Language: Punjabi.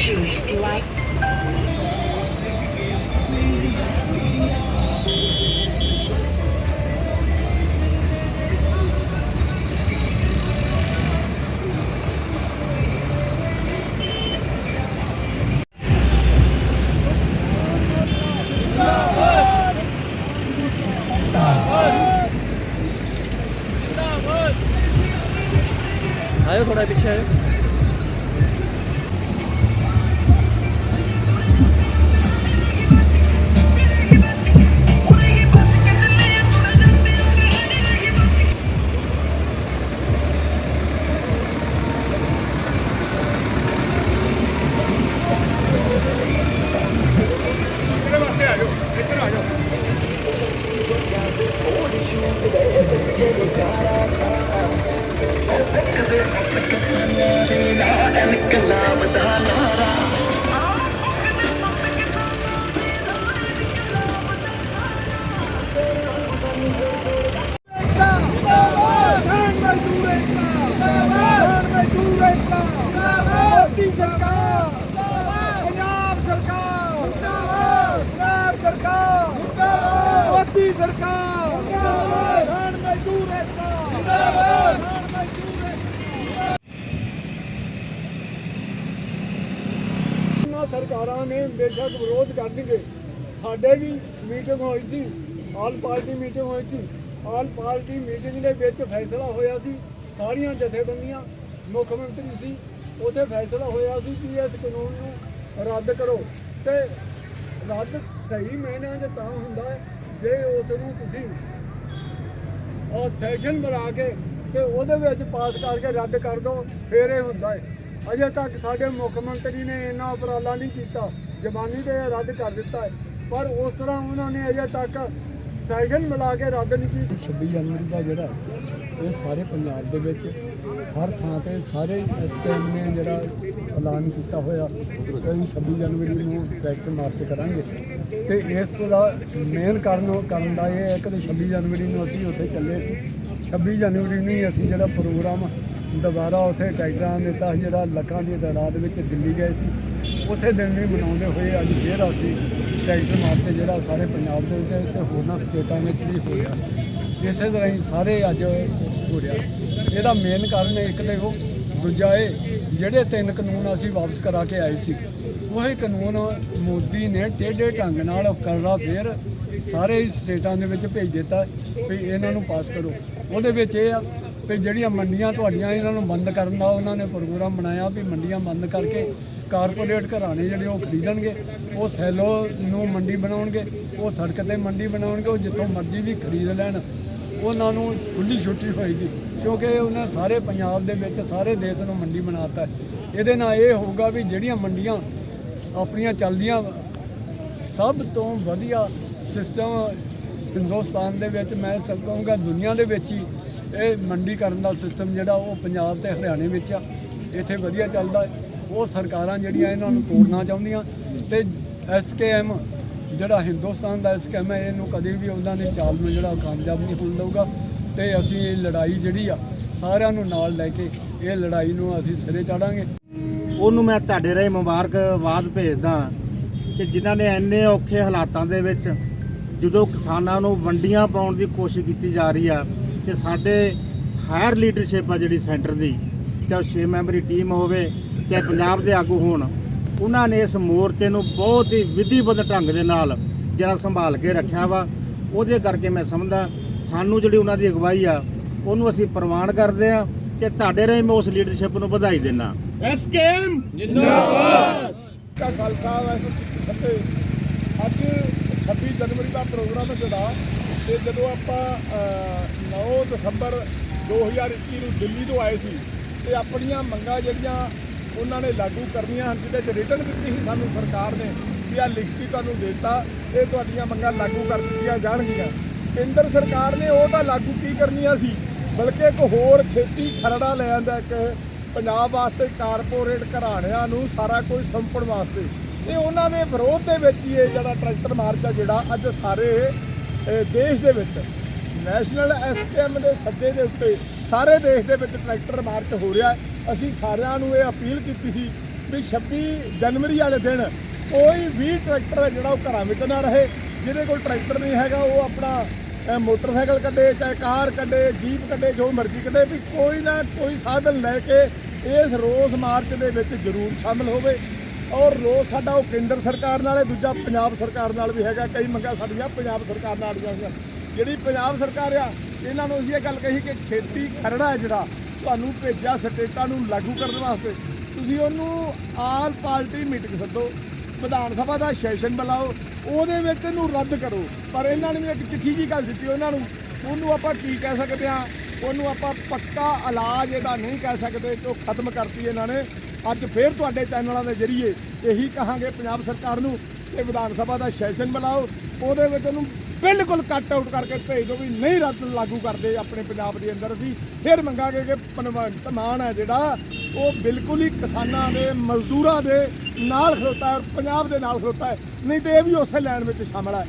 shoes you like. आयो थोड़ा पीछे आयो ਸਰਕਾਰਾਂ ਨੇ ਬੇਸ਼ੱਕ ਵਿਰੋਧ ਕਰਨਗੇ ਸਾਡੇ ਵੀ ਮੀਟਿੰਗ ਹੋਈ ਸੀ, ਆਲ ਪਾਰਟੀ ਮੀਟਿੰਗ ਹੋਈ ਸੀ। ਆਲ ਪਾਰਟੀ ਮੀਟਿੰਗ ਦੇ ਵਿੱਚ ਫੈਸਲਾ ਹੋਇਆ ਸੀ, ਸਾਰੀਆਂ ਜਥੇਬੰਦੀਆਂ, ਮੁੱਖ ਮੰਤਰੀ ਸੀ, ਉਥੇ ਫੈਸਲਾ ਹੋਇਆ ਸੀ ਕਿ ਇਸ ਕਾਨੂੰਨ ਨੂੰ ਰੱਦ ਕਰੋ। ਤੇ ਰੱਦ ਸਹੀ ਮਾਇਨਿਆਂ 'ਚ ਤਾਂ ਹੁੰਦਾ ਹੈ, ਜੇ ਉਸ ਨੂੰ ਤੁਸੀਂ ਉਹ ਸੈਸ਼ਨ ਬਣਾ ਕੇ ਤੇ ਉਹਦੇ ਵਿੱਚ ਪਾਸ ਕਰਕੇ ਰੱਦ ਕਰ ਦੋ, ਫਿਰ ਇਹ ਹੁੰਦਾ ਹੈ। ਅਜੇ ਤੱਕ ਸਾਡੇ ਮੁੱਖ ਮੰਤਰੀ ਨੇ ਇੰਨਾ ਉਪਰਾਲਾ ਨਹੀਂ ਕੀਤਾ ਜ਼ਬਾਨੀ ਤੇ ਇਹ ਰੱਦ ਕਰ ਦਿੱਤਾ ਹੈ। ਪਰ ਉਸ ਤਰ੍ਹਾਂ ਉਹਨਾਂ ਨੇ ਅਜੇ ਤੱਕ ਸੈਸ਼ਨ ਮਿਲਾ ਕੇ ਰੱਦ ਨਹੀਂ ਕੀਤੀ। 26 ਜਨਵਰੀ ਦਾ ਜਿਹੜਾ ਇਹ ਸਾਰੇ ਪੰਜਾਬ ਦੇ ਵਿੱਚ ਹਰ ਥਾਂ ਤੇ ਸਾਰੇ ਐਸਕੇਐਮ ਨੇ ਜਿਹੜਾ ਐਲਾਨ ਕੀਤਾ ਹੋਇਆ ਕਿ ਅਸੀਂ 26 ਜਨਵਰੀ ਨੂੰ ਟਰੈਕਟਰ ਮਾਰਚ ਕਰਾਂਗੇ। ਤੇ ਇਸ ਦਾ ਮੇਨ ਕਾਰਨ ਕਰਨ ਦਾ ਇਹ ਹੈ ਕਿ 26 ਜਨਵਰੀ ਨੂੰ ਅਸੀਂ ਉੱਥੇ ਚੱਲੇ। ਸੀ 26 ਜਨਵਰੀ ਨੂੰ ਹੀ ਅਸੀਂ ਜਿਹੜਾ ਪ੍ਰੋਗਰਾਮ ਦੁਬਾਰਾ ਉੱਥੇ ਟਰੈਕਟਰਾਂ ਦਾ ਦਿੱਤਾ ਸੀ ਜਿਹੜਾ ਲੱਖਾਂ ਦੀ ਤਾਦਾਦ ਵਿੱਚ ਦਿੱਲੀ ਗਏ ਸੀ। ਉਸੇ ਦਿਨ ਵੀ ਮਨਾਉਂਦੇ ਹੋਏ ਅੱਜ ਫੇਰ ਅਸੀਂ ਟਰੈਕਟਰ ਮਾਰਚ ਜਿਹੜਾ ਸਾਰੇ ਪੰਜਾਬ ਦੇ ਵਿੱਚ ਤੇ ਹੋਰਨਾਂ ਸਟੇਟਾਂ ਵਿੱਚ ਵੀ ਹੋ ਰਿਹਾ। ਇਸੇ ਤਰ੍ਹਾਂ ਹੀ ਸਾਰੇ ਅੱਜ ਹੋ ਰਿਹਾ। ਇਹਦਾ ਮੇਨ ਕਾਰਨ ਇੱਕ ਤੇ ਉਹ, ਦੂਜਾ ਇਹ, ਜਿਹੜੇ ਤਿੰਨ ਕਾਨੂੰਨ ਅਸੀਂ ਵਾਪਸ ਕਰਾ ਕੇ ਆਏ ਸੀ, ਉਹੀ ਕਾਨੂੰਨ ਮੋਦੀ ਨੇ ਟੇਢੇ ਢੰਗ ਨਾਲ ਕਰਨਾ ਫੇਰ ਸਾਰੇ ਸਟੇਟਾਂ ਦੇ ਵਿੱਚ ਭੇਜ ਦਿੱਤਾ ਵੀ ਇਹਨਾਂ ਨੂੰ ਪਾਸ ਕਰੋ। ਉਹਦੇ ਵਿੱਚ ਇਹ ਆ ਵੀ ਜਿਹੜੀਆਂ ਮੰਡੀਆਂ ਤੁਹਾਡੀਆਂ, ਇਹਨਾਂ ਨੂੰ ਬੰਦ ਕਰਨ ਦਾ ਉਹਨਾਂ ਨੇ ਪ੍ਰੋਗਰਾਮ ਬਣਾਇਆ ਵੀ ਮੰਡੀਆਂ ਬੰਦ ਕਰਕੇ ਕਾਰਪੋਰੇਟ ਘਰਾਣੇ ਜਿਹੜੇ ਉਹ ਖਰੀਦਣਗੇ, ਉਹ ਸੈਲੋ ਨੂੰ ਮੰਡੀ ਬਣਾਉਣਗੇ, ਉਹ ਸੜਕ ਤੇ ਮੰਡੀ ਬਣਾਉਣਗੇ, ਉਹ ਜਿੱਥੋਂ ਮਰਜ਼ੀ ਵੀ ਖਰੀਦ ਲੈਣ। ਉਹਨਾਂ ਨੂੰ ਖੁੱਲੀ ਛੁੱਟੀ ਹੋਏਗੀ, ਕਿਉਂਕਿ ਉਹਨਾਂ ਸਾਰੇ ਪੰਜਾਬ ਦੇ ਵਿੱਚ, ਸਾਰੇ ਦੇਸ਼ ਨੂੰ ਮੰਡੀ ਬਣਾਤਾ। ਇਹਦੇ ਨਾਲ ਇਹ ਹੋਊਗਾ ਵੀ ਜਿਹੜੀਆਂ ਮੰਡੀਆਂ ਆਪਣੀਆਂ ਚੱਲਦੀਆਂ, ਸਭ ਤੋਂ ਵਧੀਆ ਸਿਸਟਮ ਹਿੰਦੁਸਤਾਨ ਦੇ ਵਿੱਚ ਮੈਂ ਸਭ ਕਹੂੰਗਾ ਦੁਨੀਆ ਦੇ ਵਿੱਚ ਹੀ ਇਹ ਮੰਡੀ ਕਰਨ ਦਾ ਸਿਸਟਮ ਜਿਹੜਾ ਉਹ ਪੰਜਾਬ ਤੇ ਹਰਿਆਣੇ ਵਿੱਚ ਆ, ਇੱਥੇ ਵਧੀਆ ਚੱਲਦਾ। ਉਹ ਸਰਕਾਰਾਂ ਜਿਹੜੀਆਂ ਇਹਨਾਂ ਨੂੰ ਤੋੜਨਾ ਚਾਹੁੰਦੀਆਂ ਤੇ ਐਸਕੇਐਮ ਜਿਹੜਾ ਹਿੰਦੁਸਤਾਨ ਦਾ ਐਸਕੇਐਮ ਹੈ, ਇਹਨੂੰ ਕਦੇ ਵੀ ਉਹਨਾਂ ਨੇ ਚਾਲ ਨੂੰ ਜਿਹੜਾ ਕਾਮਯਾਬ ਨਹੀਂ ਹੋਣ ਦਊਗਾ। ਤੇ ਅਸੀਂ ਇਹ ਲੜਾਈ ਜਿਹੜੀ ਆ, ਸਾਰਿਆਂ ਨੂੰ ਨਾਲ ਲੈ ਕੇ ਇਹ ਲੜਾਈ ਨੂੰ ਅਸੀਂ ਸਿਰੇ ਚਾੜਾਂਗੇ। ਉਹਨੂੰ ਮੈਂ ਤੁਹਾਡੇ ਰਾਹੀਂ ਮੁਬਾਰਕਬਾਦ ਭੇਜਦਾ ਕਿ ਜਿਨ੍ਹਾਂ ਨੇ ਇੰਨੇ ਔਖੇ ਹਾਲਾਤਾਂ ਦੇ ਵਿੱਚ ਜਦੋਂ ਕਿਸਾਨਾਂ ਨੂੰ ਵੰਡੀਆਂ ਪਾਉਣ ਦੀ ਕੋਸ਼ਿਸ਼ ਕੀਤੀ ਜਾ ਰਹੀ ਆ ਕਿ ਸਾਡੇ ਹਾਇਰ ਲੀਡਰਸ਼ਿਪ ਆ ਜਿਹੜੀ ਸੈਂਟਰ ਦੀ ਚਾਹੇ ਛੇ ਮੈਂਬਰੀ ਟੀਮ ਹੋਵੇ ਚਾਹੇ ਪੰਜਾਬ ਦੇ ਆਗੂ ਹੋਣ ਉਹਨਾਂ ਨੇ ਇਸ ਮੋਰਚੇ ਨੂੰ ਬਹੁਤ ਹੀ ਵਿਧੀਬੱਧ ਢੰਗ ਦੇ ਨਾਲ ਜਿਹੜਾ ਸੰਭਾਲ ਕੇ ਰੱਖਿਆ ਵਾ। ਉਹਦੇ ਕਰਕੇ ਮੈਂ ਸਮਝਦਾ ਸਾਨੂੰ ਜਿਹੜੀ ਉਹਨਾਂ ਦੀ ਅਗਵਾਈ ਆ ਉਹਨੂੰ ਅਸੀਂ ਪ੍ਰਵਾਨ ਕਰਦੇ ਆ ਤੇ ਤੁਹਾਡੇ ਰਾਹੀਂ ਮੈਂ ਉਸ ਲੀਡਰਸ਼ਿਪ ਨੂੰ ਵਧਾਈ ਦਿੰਦਾ। ਕਾ ਖਾਲਸਾ ਵਾਹਿਗੁਰੂ ਜੀ ਕੀ ਫਤਿਹ। ਅੱਜ 26 ਜਨਵਰੀ ਦਾ ਪ੍ਰੋਗਰਾਮ ਹੈ ਜਿਹੜਾ ਤੇ ਜਦੋਂ ਆਪਾਂ ਅਹ, 9 ਦਸੰਬਰ 2021 ਨੂੰ ਦਿੱਲੀ ਤੋਂ ਆਏ ਸੀ ਤੇ ਆਪਣੀਆਂ ਮੰਗਾਂ ਜਿਹੜੀਆਂ ਉਹਨਾਂ ਨੇ ਲਾਗੂ ਕਰਨੀਆਂ ਹਨ ਜਿਹਦੇ ਚ ਰਿਟਰਨ ਦਿੱਤੀ ਸੀ ਸਾਨੂੰ ਸਰਕਾਰ ਨੇ ਕਿ ਆ ਲਿਖਤੀ ਤੁਹਾਨੂੰ ਦਿੱਤਾ ਇਹ ਤੁਹਾਡੀਆਂ ਮੰਗਾਂ ਲਾਗੂ ਕਰ ਦਿੱਤੀਆਂ ਜਾਣਗੀਆਂ। ਕੇਂਦਰ ਸਰਕਾਰ ਨੇ ਉਹ ਤਾਂ ਲਾਗੂ ਕੀ ਕਰਨੀਆਂ ਸੀ? ਬਲਕਿ ਇੱਕ ਹੋਰ ਖੇਤੀ ਖਰੜਾ ਲੈ ਆਂਦਾ ਇੱਕ ਪੰਜਾਬ ਵਾਸਤੇ ਕਾਰਪੋਰੇਟ ਘਰਾਣਿਆਂ ਨੂੰ ਸਾਰਾ ਕੁਝ ਸੰਪਣ ਵਾਸਤੇ। ਇਹ ਉਹਨਾਂ ਦੇ ਵਿਰੋਧ ਦੇ ਵਿੱਚ ਹੀ ਇਹ ਜਿਹੜਾ ਟਰੈਕਟਰ ਮਾਰਚ ਆ ਜਿਹੜਾ ਅੱਜ ਸਾਰੇ ਦੇਸ਼ ਦੇ ਵਿੱਚ ਨੈਸ਼ਨਲ ਐਸਕੇਐਮ ਦੇ ਸੱਦੇ ਦੇ ਉੱਤੇ ਸਾਰੇ ਦੇਸ਼ ਦੇ ਵਿੱਚ ਟਰੈਕਟਰ ਮਾਰਚ ਹੋ ਰਿਹਾ ਅਸੀਂ ਸਾਰਿਆਂ ਨੂੰ ਇਹ ਅਪੀਲ ਕੀਤੀ ਸੀ ਵੀ 26 ਜਨਵਰੀ ਵਾਲੇ ਦਿਨ ਕੋਈ ਵੀ ਟਰੈਕਟਰ ਹੈ ਜਿਹੜਾ ਉਹ ਘਰਾਂ ਵਿੱਚ ਨਾ ਰਹੇ, ਜਿਹਦੇ ਕੋਲ ਟਰੈਕਟਰ ਨਹੀਂ ਹੈਗਾ, ਉਹ ਆਪਣਾ ਮੋਟਰਸਾਈਕਲ ਕੱਢੇ, ਚਾਹੇ ਕਾਰ ਕੱਢੇ, ਜੀਪ ਕੱਢੇ, ਜੋ ਮਰਜ਼ੀ ਕੱਢੇ, ਵੀ ਕੋਈ ਨਾ ਕੋਈ ਸਾਧਨ ਲੈ ਕੇ ਇਸ ਰੋਸ ਮਾਰਚ ਦੇ ਵਿੱਚ ਜ਼ਰੂਰ ਸ਼ਾਮਲ ਹੋਵੇ। ਔਰ ਰੋਸ ਸਾਡਾ ਉਹ ਕੇਂਦਰ ਸਰਕਾਰ ਨਾਲ ਹੈ, ਦੂਜਾ ਪੰਜਾਬ ਸਰਕਾਰ ਨਾਲ ਵੀ ਹੈਗਾ, ਕਈ ਮੰਗਾਂ ਸਾਡੀਆਂ ਪੰਜਾਬ ਸਰਕਾਰ ਨਾਲ ਦੀਆਂ ਜਿਹੜੀ ਪੰਜਾਬ ਸਰਕਾਰ ਆ, ਇਹਨਾਂ ਨੂੰ ਅਸੀਂ ਇਹ ਗੱਲ ਕਹੀ ਕਿ ਖੇਤੀ ਖਰੜਾ ਹੈ ਜਿਹੜਾ, ਤੁਹਾਨੂੰ ਭੇਜਿਆ ਸਟੇਟਾਂ ਨੂੰ ਲਾਗੂ ਕਰਨ ਵਾਸਤੇ। ਤੁਸੀਂ ਉਹਨੂੰ all party meeting ਸੱਦੋ, Vidhan Sabha ਦਾ ਸੈਸ਼ਨ ਬੁਲਾਓ, ਉਹਦੇ ਵਿੱਚ ਇਹਨੂੰ ਰੱਦ ਕਰੋ। ਪਰ ਇਹਨਾਂ ਨੇ ਵੀ ਇੱਕ ਚਿੱਠੀ ਜੀ ਗੱਲ ਦਿੱਤੀ ਉਹਨਾਂ ਨੂੰ, ਉਹਨੂੰ ਆਪਾਂ ਕੀ ਕਹਿ ਸਕਦੇ ਆ ਉਹਨੂੰ ਆਪਾਂ ਪੱਕਾ ਇਲਾਜ ਇਹਦਾ ਨਹੀਂ ਕਹਿ ਸਕਦੇ ਕਿ ਉਹ ਖਤਮ ਕਰਤੀ ਇਹਨਾਂ ਨੇ। ਅੱਜ ਫੇਰ ਤੁਹਾਡੇ ਚੈਨਲਾਂ ਦੇ ਜ਼ਰੀਏ ਇਹੀ ਕਹਾਂਗੇ ਪੰਜਾਬ ਸਰਕਾਰ ਨੂੰ ਕਿ ਵਿਧਾਨ ਸਭਾ ਦਾ ਸੈਸ਼ਨ ਬੁਲਾਓ ਉਹਦੇ ਵਿੱਚ ਉਹਨੂੰ ਬਿਲਕੁਲ ਕੱਟ ਆਊਟ ਕਰਕੇ ਭੇਜ ਦਿਓ ਵੀ ਨਹੀਂ ਰੱਦ ਲਾਗੂ ਕਰਦੇ ਆਪਣੇ ਪੰਜਾਬ ਦੇ ਅੰਦਰ ਅਸੀਂ। ਫਿਰ ਮੰਗਾਂਗੇ ਕਿ ਭਗਵੰਤ ਮਾਨ ਹੈ ਜਿਹੜਾ, ਉਹ ਬਿਲਕੁਲ ਹੀ ਕਿਸਾਨਾਂ ਦੇ, ਮਜ਼ਦੂਰਾਂ ਦੇ ਨਾਲ ਖਲੋਤਾ ਹੈ ਔਰ ਪੰਜਾਬ ਦੇ ਨਾਲ ਖਲੋਤਾ ਹੈ। ਨਹੀਂ ਤੇ ਇਹ ਵੀ ਉਸੇ ਲਾਈਨ ਵਿੱਚ ਸ਼ਾਮਲ ਹੈ।